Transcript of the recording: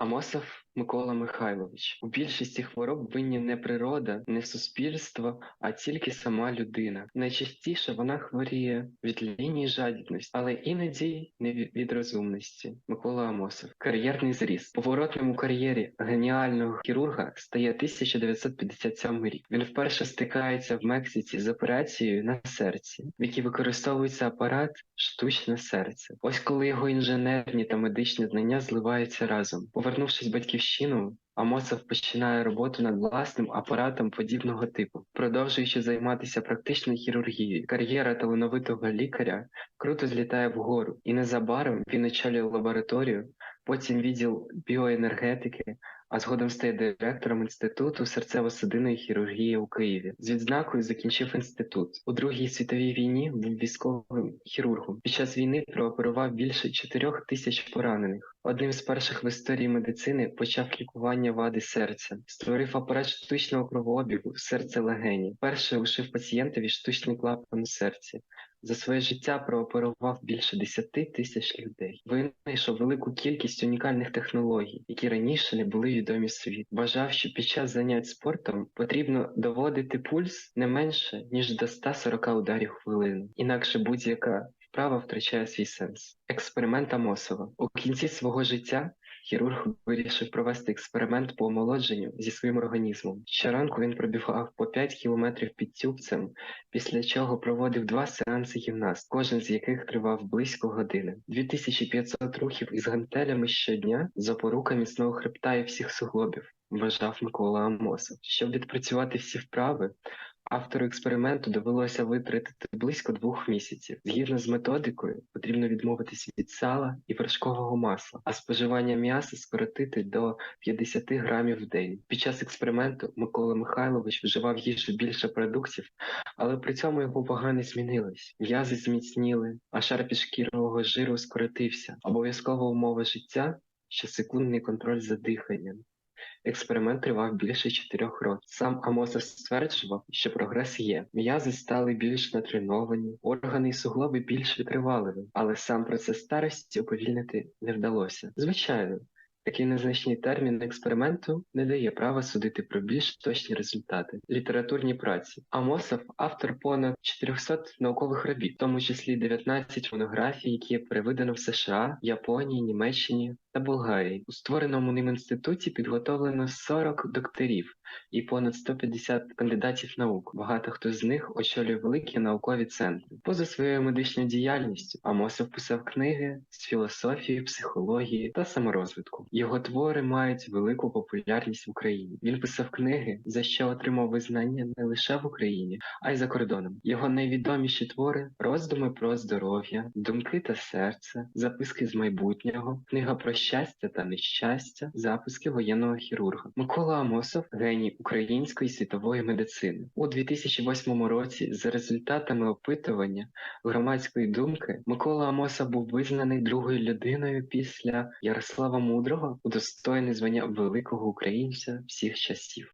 Амосов Микола Михайлович. У більшості хвороб винні не природа, не суспільство, а тільки сама людина. Найчастіше вона хворіє від лінії жадібності, але іноді не від розумності. Микола Амосов. Кар'єрний зріст. Поворотним у кар'єрі геніального хірурга стає 1957 рік. Він вперше стикається в Мексиці з операцією на серці, в якій використовується апарат штучне серце. Ось коли його інженерні та медичні знання зливаються разом. Повернувшись в батьківщину, Амосов починає роботу над власним апаратом подібного типу, продовжуючи займатися практичною хірургією. Кар'єра талановитого лікаря круто злітає вгору, і незабаром він очолює лабораторію, потім відділ біоенергетики, а згодом стає директором інституту серцево-судинної хірургії у Києві. З відзнакою закінчив інститут. У Другій світовій війні був військовим хірургом. Під час війни прооперував більше чотирьох тисяч поранених. Одним з перших в історії медицини почав лікування вади серця, створив апарат штучного кровообігу серце легені. Перше ушив пацієнтові штучний клапан у серці. За своє життя прооперував більше 10 тисяч людей. Винайшов велику кількість унікальних технологій, які раніше не були відомі світ. Вважав, що під час занять спортом потрібно доводити пульс не менше ніж до 140 ударів в хвилину, інакше будь-яка вправа втрачає свій сенс. Експеримент Амосова у кінці свого життя. Хірург вирішив провести експеримент по омолодженню зі своїм організмом. Щоранку він пробігав по 5 кілометрів під тюбцем, після чого проводив два сеанси гімнаст, кожен з яких тривав близько години. 2500 рухів із гантелями щодня з опорука міцного хребта і всіх суглобів, вважав Микола Амосов. Щоб відпрацювати всі вправи, Автору експерименту довелося витратити близько двох місяців. Згідно з методикою, потрібно відмовитись від сала і вершкового масла, а споживання м'яса скоротити до 50 грамів в день. Під час експерименту Микола Михайлович вживав їжу більше продуктів, але при цьому його вага не змінилась. М'язи зміцніли, а шар підшкірового жиру скоротився. Обов'язкова умова життя щосекундний контроль за диханням. Експеримент тривав більше чотирьох років. Сам Амосов стверджував, що прогрес є. М'язи стали більш натреновані, органи і суглоби більш витривалими, але сам процес старості уповільнити не вдалося. Звичайно. Такий незначний термін експерименту не дає права судити про більш точні результати. Літературні праці. Амосов автор понад 400 наукових робіт, в тому числі 19 монографій, які перевидано в США, Японії, Німеччині та Болгарії. У створеному ним інституті підготовлено 40 докторів і понад 150 кандидатів наук. Багато хто з них очолює великі наукові центри. Поза своєю медичною діяльністю Амосов писав книги з філософії, психології та саморозвитку. Його твори мають велику популярність в Україні. Він писав книги, за що отримав визнання не лише в Україні, а й за кордоном. Його найвідоміші твори роздуми про здоров'я, думки та серце, записки з майбутнього, книга про щастя та нещастя, записки воєнного хірурга. Микола Амосов геній української світової медицини у 2008 році. За результатами опитування громадської думки Микола Амосов був визнаний другою людиною після Ярослава Мудрого, удостоєний звання великого українця всіх часів.